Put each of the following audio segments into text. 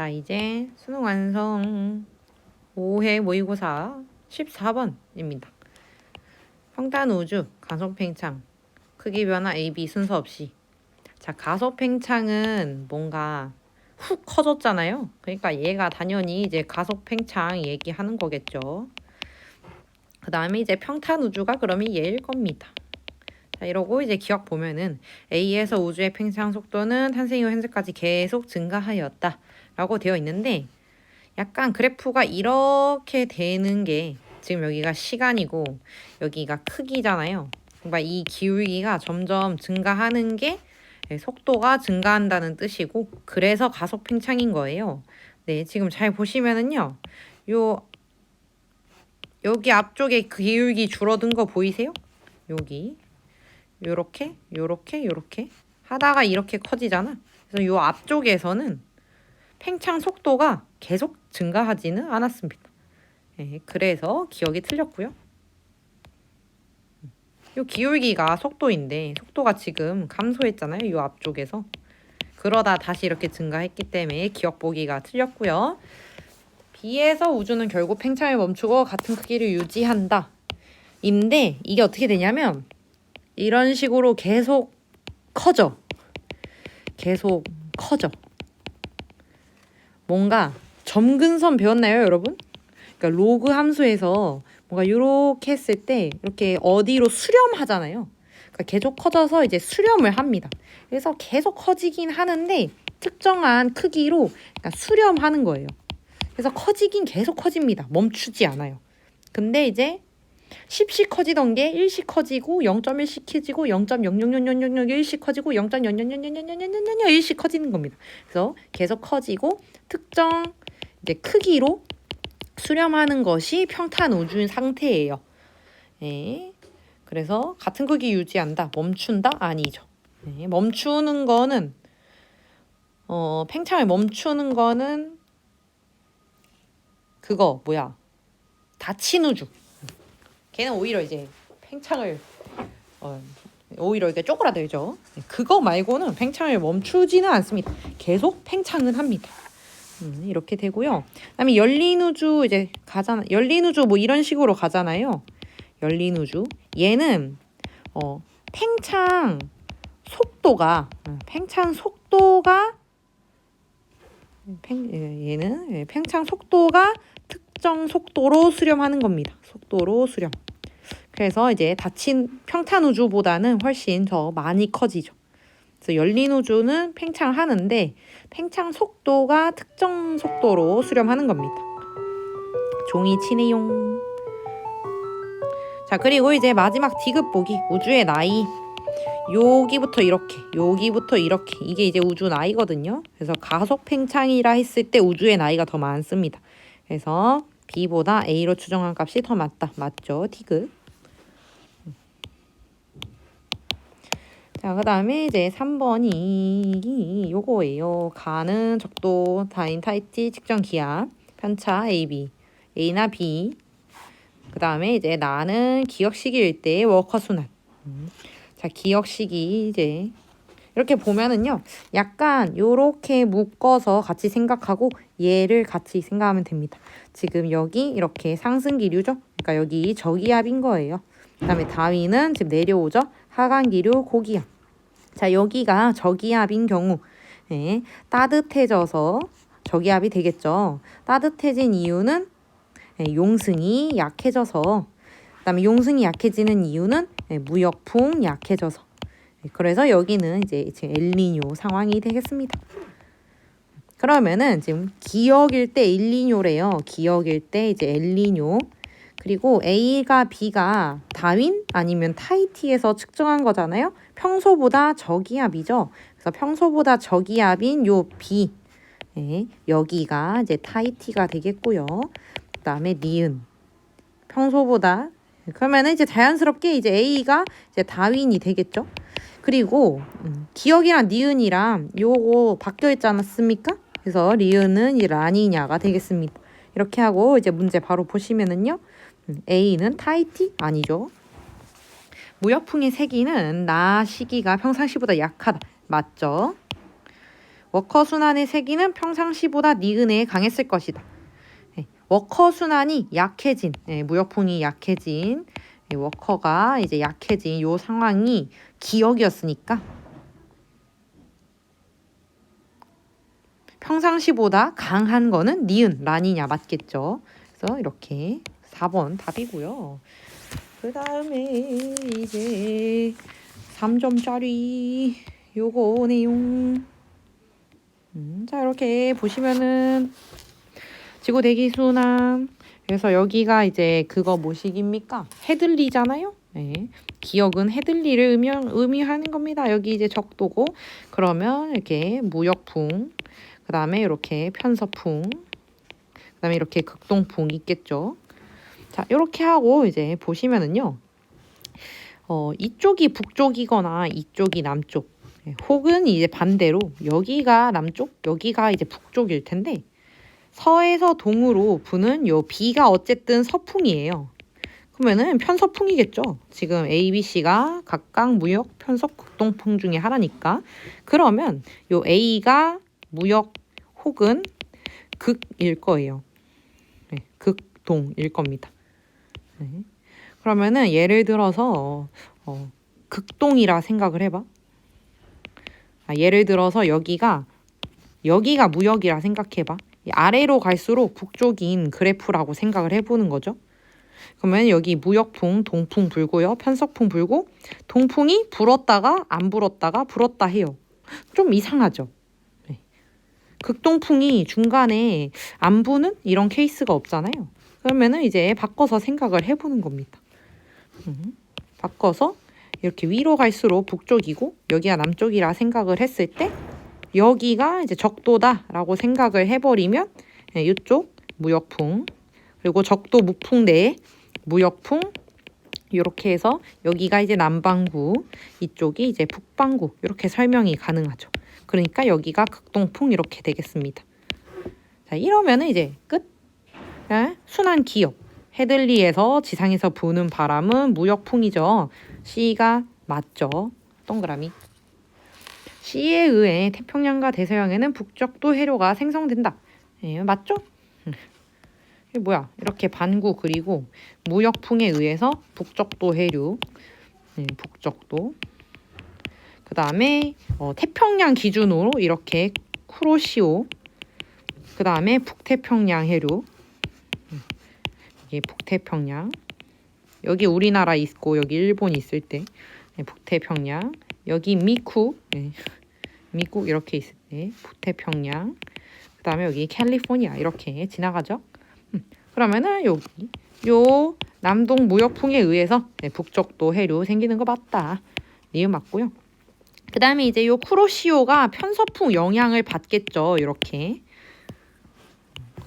자, 이제 수능 완성 5회 모의고사 14번입니다. 평단 우주, 가속 팽창, 크기 변화 A, B 순서 없이. 자, 가속 팽창은 뭔가 훅 커졌잖아요. 그러니까 얘가 당연히 이제 가속 팽창 얘기하는 거겠죠. 그 다음에 이제 평탄 우주가 그러면 얘일 겁니다. 자, 이러고 이제 기억 보면은 A에서 우주의 팽창 속도는 탄생 이후 현재까지 계속 증가하였다. 라고 되어 있는데 약간 그래프가 이렇게 되는 게 지금 여기가 시간이고 여기가 크기잖아요. 그러니까 이 기울기가 점점 증가하는 게 속도가 증가한다는 뜻이고 그래서 가속 팽창인 거예요. 네, 지금 잘 보시면은요. 요 여기 앞쪽에 그 기울기 줄어든 거 보이세요? 여기 요렇게 요렇게 요렇게 하다가 이렇게 커지잖아. 그래서 요 앞쪽에서는 팽창 속도가 계속 증가하지는 않았습니다. 예, 그래서 기억이 틀렸고요. 요 기울기가 속도인데 속도가 지금 감소했잖아요. 요 앞쪽에서. 그러다 다시 이렇게 증가했기 때문에 기억 보기가 틀렸고요. B에서 우주는 결국 팽창을 멈추고 같은 크기를 유지한다. 인데 이게 어떻게 되냐면 이런 식으로 계속 커져. 계속 커져. 뭔가 점근선 배웠나요, 여러분? 그러니까 로그 함수에서 뭔가 이렇게 했을 때 이렇게 어디로 수렴하잖아요. 그러니까 계속 커져서 이제 수렴을 합니다. 그래서 계속 커지긴 하는데 특정한 크기로 그러니까 수렴하는 거예요. 그래서 커지긴 계속 커집니다. 멈추지 않아요. 근데 이제 10씩 커지던 게 1씩 커지고 0.1씩 커지고 0.0000001씩 커지고 0.000000001씩 커지는 겁니다. 그래서 계속 커지고 특정 이제 크기로 수렴하는 것이 평탄 우주인 상태예요. 네. 그래서 같은 크기 유지한다. 멈춘다? 아니죠. 네. 멈추는 거는 어, 팽창을 멈추는 거는 그거 뭐야? 닫힌 우주. 걔는 오히려 이제 팽창을 어, 오히려 이렇게 쪼그라들죠. 그거 말고는 팽창을 멈추지는 않습니다. 계속 팽창은 합니다. 음, 이렇게 되고요. 그다음에 열린 우주 이제 가잖아. 열린 우주 뭐 이런 식으로 가잖아요. 열린 우주. 얘는 어, 팽창 속도가 어, 팽창 속도가 팽, 예, 얘는 예, 팽창 속도가 특정 속도로 수렴하는 겁니다. 속도로 수렴. 그래서 이제 닫힌 평탄 우주보다는 훨씬 더 많이 커지죠. 그래서 열린 우주는 팽창하는데 팽창 속도가 특정 속도로 수렴하는 겁니다. 종이 치네용. 자 그리고 이제 마지막 디귿 보기 우주의 나이. 여기부터 이렇게, 여기부터 이렇게 이게 이제 우주 나이거든요. 그래서 가속 팽창이라 했을 때 우주의 나이가 더 많습니다. 그래서 B보다 A로 추정한 값이 더 맞다. 맞죠? 디귿. 자, 그 다음에 이제 3번이 요거예요. 가는 적도, 다인 타이티, 측정 기압, 편차 A, B. A나 B. 그 다음에 이제 나는 기억 시기일 때 워커 순환. 음. 자, 기억 시기 이제 이렇게 보면은요. 약간 요렇게 묶어서 같이 생각하고 얘를 같이 생각하면 됩니다. 지금 여기 이렇게 상승 기류죠. 그러니까 여기 저기압인 거예요. 그 다음에 다위는 지금 내려오죠. 하강 기류 고기압. 자, 여기가 저기압인 경우 네, 따뜻해져서 저기압이 되겠죠. 따뜻해진 이유는 네, 용승이 약해져서 그다음에 용승이 약해지는 이유는 네, 무역풍 약해져서 네, 그래서 여기는 이제 지금 엘니뇨 상황이 되겠습니다. 그러면은 지금 기억일 때 엘니뇨래요. 기억일 때 이제 엘니뇨 그리고 A가 B가 다윈 아니면 타이티에서 측정한 거잖아요. 평소보다 저기압이죠. 그래서 평소보다 저기압인 요 B 네, 여기가 이제 타이티가 되겠고요. 그다음에 니은 평소보다 그러면은 이제 자연스럽게 이제 A가 이제 다윈이 되겠죠. 그리고 음, 기억이랑 니은이랑 요거 바뀌어 있지 않았습니까? 그래서 리은은 이 라니냐가 되겠습니다. 이렇게 하고 이제 문제 바로 보시면은요. 음, A는 타이티 아니죠. 무역풍의 세기는 나 시기가 평상시보다 약하다. 맞죠? 워커 순환의 세기는 평상시보다 니은에 강했을 것이다. 예, 워커 순환이 약해진, 예, 무역풍이 약해진, 예, 워커가 이제 약해진 요 상황이 기억이었으니까 평상시보다 강한 거는 니은, 란이냐 맞겠죠. 그래서 이렇게 4번 답이고요. 그 다음에 이제 3점짜리 요거 내용. 음, 자, 이렇게 보시면은 지구 대기 순환. 그래서 여기가 이제 그거 뭐식입니까? 헤들리잖아요. 네. 기억은 헤들리를 의미, 의미하는 겁니다. 여기 이제 적도고 그러면 이렇게 무역풍, 그 다음에 이렇게 편서풍, 그 다음에 이렇게 극동풍 있겠죠. 자, 이렇게 하고 이제 보시면은요. 어, 이쪽이 북쪽이거나 이쪽이 남쪽, 예, 혹은 이제 반대로 여기가 남쪽, 여기가 이제 북쪽일 텐데 서에서 동으로 부는 요 B가 어쨌든 서풍이에요. 그러면은 편서풍이겠죠. 지금 A, B, C가 각각 무역 편서 극동풍 중에 하나니까 그러면 요 A가 무역 혹은 극일 거예요. 네, 극동일 겁니다. 네. 그러면은 예를 들어서 어, 극동이라 생각을 해봐. 아, 예를 들어서 여기가 여기가 무역이라 생각해봐. 이 아래로 갈수록 북쪽인 그래프라고 생각을 해보는 거죠. 그러면 여기 무역풍, 동풍 불고요. 편석풍 불고 동풍이 불었다가 안 불었다가 불었다 해요. 좀 이상하죠. 네. 극동풍이 중간에 안 부는 이런 케이스가 없잖아요. 그러면은 이제 바꿔서 생각을 해보는 겁니다. 음, 바꿔서 이렇게 위로 갈수록 북쪽이고 여기가 남쪽이라 생각을 했을 때 여기가 이제 적도다라고 생각을 해버리면 네, 이쪽 무역풍 그리고 적도 무풍 내에 무역풍 이렇게 해서 여기가 이제 남반구 이쪽이 이제 북반구 이렇게 설명이 가능하죠. 그러니까 여기가 극동풍 이렇게 되겠습니다. 자 이러면은 이제 끝. 네? 순환 기억. 헤들리에서 지상에서 부는 바람은 무역풍이죠. C가 맞죠. 동그라미. C에 의해 태평양과 대서양에는 북적도 해류가 생성된다. 예, 맞죠? 이게 뭐야? 이렇게 반구 그리고 무역풍에 의해서 북적도 해류, 예, 북적도. 그 다음에 어, 태평양 기준으로 이렇게 쿠로시오. 그 다음에 북태평양 해류. 이게 북태평양. 여기 우리나라 있고 여기 일본 있을 때 네, 북태평양. 여기 미쿠. 네. 미국 이렇게 있을 때 북태평양. 그 다음에 여기 캘리포니아 이렇게 지나가죠. 음, 그러면은 여기 요 남동 무역풍에 의해서 네, 북쪽도 해류 생기는 거 맞다. 니은 맞고요. 그 다음에 이제 요 쿠로시오가 편서풍 영향을 받겠죠. 이렇게.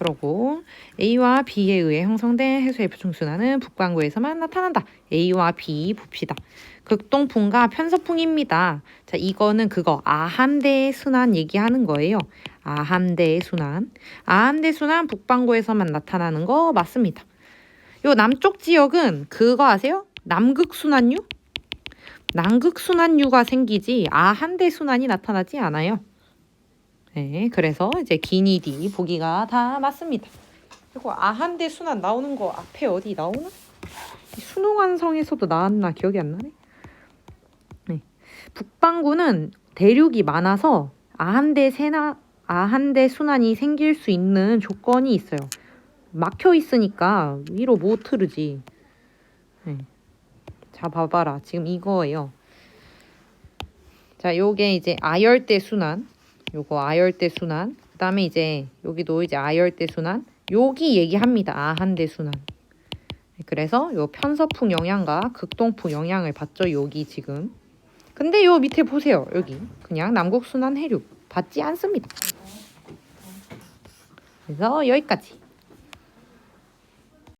그러고 A와 B에 의해 형성된 해수의 표충순환은 북반구에서만 나타난다. A와 B 봅시다. 극동풍과 편서풍입니다. 자, 이거는 그거 아한대의 순환 얘기하는 거예요. 아한대의 순환. 아한대 순환 북반구에서만 나타나는 거 맞습니다. 요 남쪽 지역은 그거 아세요? 남극 순환류? 남극 순환류가 생기지 아한대 순환이 나타나지 않아요. 네, 그래서 이제 기니디 보기가 다 맞습니다. 그리고 아한대 순환 나오는 거 앞에 어디 나오나? 순호관성에서도 나왔나 기억이 안 나네. 네. 북반구는 대륙이 많아서 아한대 세나 아한대 순환이 생길 수 있는 조건이 있어요. 막혀 있으니까 위로 못 흐르지. 네. 자 봐봐라 지금 이거예요. 자 요게 이제 아열대 순환. 요거 아열대 순환. 그 다음에 이제 여기도 이제 아열대 순환. 여기 얘기합니다. 아한대 순환. 그래서 요 편서풍 영향과 극동풍 영향을 받죠. 여기 지금. 근데 요 밑에 보세요. 여기 그냥 남국 순환 해류 받지 않습니다. 그래서 여기까지.